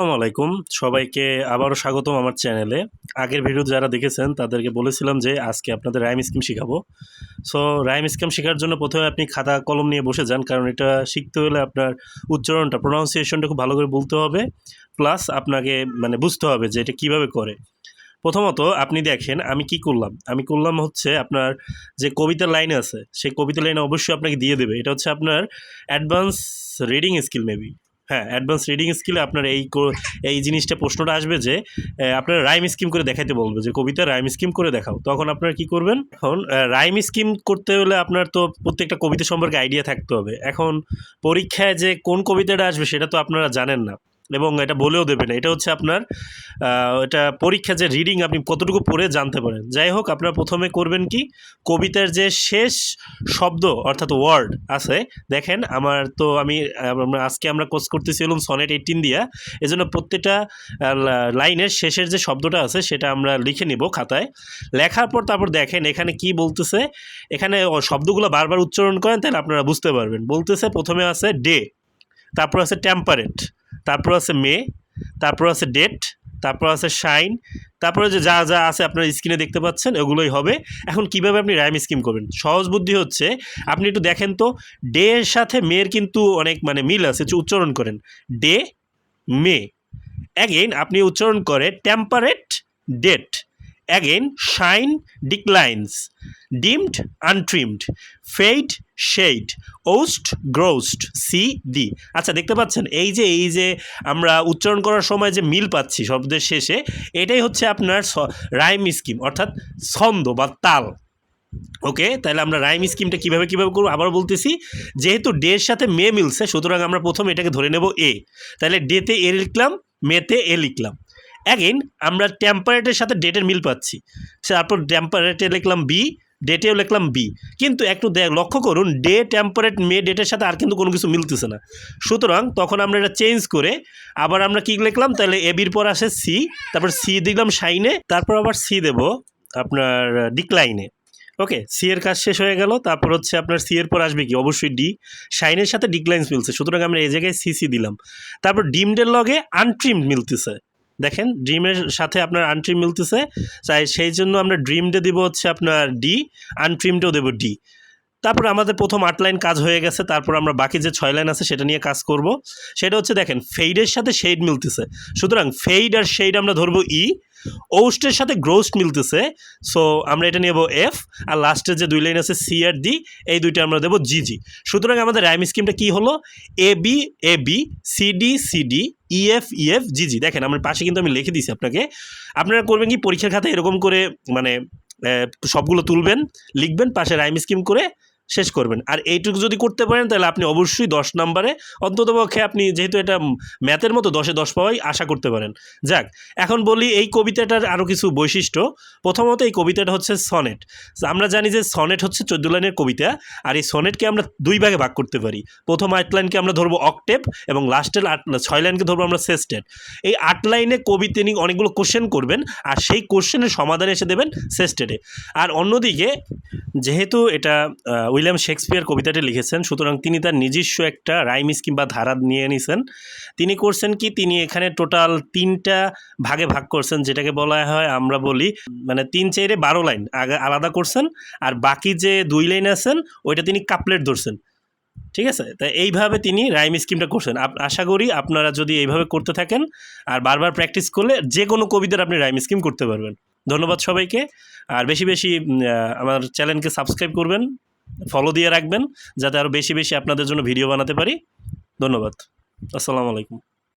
আসসালামু আলাইকুম। সবাইকে আবারও স্বাগতম আমার চ্যানেলে। আগের ভিডিও যারা দেখেছেন, তাদেরকে বলেছিলাম যে আজকে আপনাদের রাইম স্কিম শেখাবো। সো রাইম স্কিম শেখার জন্য প্রথমে আপনি খাতা, কলম নিয়ে বসে যান, কারণ এটা শিখতে হলে আপনার উচ্চারণটা প্রোনাউন্সিয়েশনটা খুব ভালো করে বলতে হবে। প্লাস আপনাকে মানে বুঝতে হবে যে এটা কীভাবে করে। প্রথমত, আপনি দেখেন, আমি কি করলাম? আমি করলাম হচ্ছে আপনার যে কবিতার লাইন আছে, সেই কবিতার লাইনে অবশ্যই আপনাকে দিয়ে দেবে। এটা হচ্ছে আপনার অ্যাডভান্স রিডিং স্কিল মেবি হ্যাঁ অ্যাডভান্স রিডিং স্কিলে আপনার এই এই জিনিসটা প্রশ্নটা আসবে যে আপনার রাইম স্কিম করে দেখাইতে বলবে, যে কবিতা রাইম স্কিম করে দেখাও। তখন আপনার কি করবেন? এখন রাইম স্কিম করতে হলে আপনার তো প্রত্যেকটা কবিতা সম্পর্কে আইডিয়া থাকতে হবে। এখন পরীক্ষায় যে কোন কবিতাটা আসবে সেটা তো আপনারা জানেন না। এবং এটা বলেও দেবে না। এটা হচ্ছে আপনার এটা পরীক্ষা যে রিডিং আপনি কতটুকু পড়ে জানতে পারেন। যাই হোক, আপনারা প্রথমে করবেন কি, কবিতার যে শেষ শব্দ, অর্থাৎ ওয়ার্ড আছে, দেখেন আমার তো আমি আজকে আমরা কোর্স করতেছিলাম সনেট এইটিন দিয়া। এজন্য প্রত্যেকটা লাইনের শেষের যে শব্দটা আছে, সেটা আমরা লিখে নিব খাতায়। লেখার পর তারপর দেখেন এখানে কি বলতেছে। এখানে শব্দগুলো বারবার উচ্চারণ করেন, তাহলে আপনারা বুঝতে পারবেন। বলতেছে প্রথমে আছে ডে তারপর আছে টেম্পারেট তারপর আছে মে, তারপর আছে ডেট তারপর আছে শাইন তারপরে যে যা যা আছে আপনার স্ক্রিনে দেখতে পাচ্ছেন, ওগুলোই হবে। এখন কীভাবে আপনি র্যাম স্কিম করবেন? সহজ বুদ্ধি হচ্ছে, আপনি একটু দেখেন তো ডে এর সাথে মেয়ের কিন্তু অনেক মানে মিল আছে উচ্চারণ করেন। ডে মে। অ্যাগেন আপনি উচ্চারণ করে temperate date again shine declines dimmed untrimmed fade shade owest growest C D আচ্ছা দেখতে পাচ্ছেন, এই যে এই যে আমরা উচ্চারণ করার সময় যে মিল পাচ্ছি শব্দের শেষে, এটাই হচ্ছে আপনার রাইম স্কিম অর্থাৎ ছন্দ বা তাল। ওকে, তাহলে আমরা রাইম স্কিমটা কীভাবে কীভাবে করব? আবার বলতেছি, যেহেতু ডের সাথে মে মিলছে, সুতরাং আমরা প্রথম এটাকে ধরে নেব এ। তাহলে ডেতে এ লিখলাম, মেতে এ লিখলাম। অ্যাগেন আমরা টেম্পারেটের সাথে ডেটের মিল পাচ্ছি। তারপর টেম্পারেটে লিখলাম বি ডেটেও লিখলাম বি কিন্তু একটু দেখ- লক্ষ্য করুন ডে টেম্পারেট মে ডেটের সাথে আর কিন্তু কোনো কিছু মিলতেছে না। সুতরাং তখন আমরা এটা চেঞ্জ করে আবার আমরা কী লিখলাম? তাহলে এ বির পর আসে সি তারপর সি দিলাম শাইনে তারপর আবার সি দেব আপনার ডিক্লাইনে ওকে সি এর কাজ শেষ হয়ে গেল, তারপর হচ্ছে আপনার সি এর পর আসবে কি? অবশ্যই ডি শাইনের সাথে ডিক্লাইন্স মিলছে, সুতরাং আমরা এই জায়গায় সি সি দিলাম। তারপর ডিমডের লগে আনট্রিমড মিলতেছে। দেখেন ড্রিমের সাথে আপনার আনট্রিম মিলতেছে। তাই সেই জন্য আমরা ড্রিমডে দেবো হচ্ছে আপনার ডি আনট্রিমডেও দেবো ডি তারপর আমাদের প্রথম আট লাইন কাজ হয়ে গেছে, তারপর আমরা বাকি যে ছয় লাইন আছে সেটা নিয়ে কাজ করব। সেটা হচ্ছে দেখেন ফেইডের সাথে শেড মিলতেছে। সুতরাং ফেইড আর শেড আমরা ধরবো ই ওস্টের সাথে গ্রোস্ট মিলতেছে সো আমরা এটা নেব এফ আর লাস্টের যে দুই লাইন আছে সি আর ডি এই দুইটা আমরা দেবো জি জি সুতরাং আমাদের রাইম স্কিমটা কী হলো? A B A B C D C D E F E F G G দেখেন, আমার পাশে কিন্তু আমি লিখে দিয়েছি আপনাকে। আপনারা করবেন কি? পরীক্ষার খাতায় এরকম করে মানে সবগুলো তুলবেন, লিখবেন, পাশে রাইম স্কিম করে শেষ করবেন। আর এইটুকু যদি করতে পারেন, তাহলে আপনি অবশ্যই দশ নম্বরে, অন্ততপক্ষে আপনি যেহেতু এটা ম্যাথের মতো দশে দশ পাওয়াই আশা করতে পারেন। যাক, এখন বলি এই কবিতাটার আরও কিছু বৈশিষ্ট্য। প্রথমত এই কবিতাটা হচ্ছে সনেট। আমরা জানি যে সনেট হচ্ছে চোদ্দ লাইনের কবিতা, আর এই সনেটকে আমরা দুই ভাগে ভাগ করতে পারি। প্রথম আট লাইনকে আমরা ধরবো অক্টেভ, এবং লাস্টের আট ছয় লাইনকে ধরবো আমরা সেস্টেড। এই আট লাইনে কবি তিনি অনেকগুলো কোশ্চেন করবেন, আর সেই কোশ্চেনের সমাধান এসে দেবেন সেস্টেডে। আর অন্যদিকে, যেহেতু এটা উইলিয়াম শেক্সপিয়ার কবিতাটি লিখেছেন। সুতরাং তিনি তার নিজস্ব একটা রাইম স্কিম বা ধারা নিয়ে নিছেন। তিনি করছেন কি? তিনি এখানে টোটাল তিনটা ভাগে ভাগ করছেন, যেটাকে বলা হয়, আমরা বলি মানে তিন চাইরে বারো লাইন। আগে আলাদা করছেন, আর বাকি যে দুই লাইন আছেন, ওইটা তিনি কাপলেট ধরছেন। ঠিক আছে? তা এইভাবে তিনি রাইম স্কিমটা করছেন। আশা করি আপনারা যদি এইভাবে করতে থাকেন, আর বারবার প্র্যাকটিস করলে যে কোনো কবিতার আপনি রাইম স্কিম করতে পারবেন। ধন্যবাদ সবাইকে। আর বেশি বেশি আমার চ্যানেলকে সাবস্ক্রাইব করবেন। ফলো দিয়ে রাখবেন, যাতে আরও বেশি বেশি আপনাদের জন্য ভিডিও বানাতে পারি। ধন্যবাদ। আসসালামু আলাইকুম।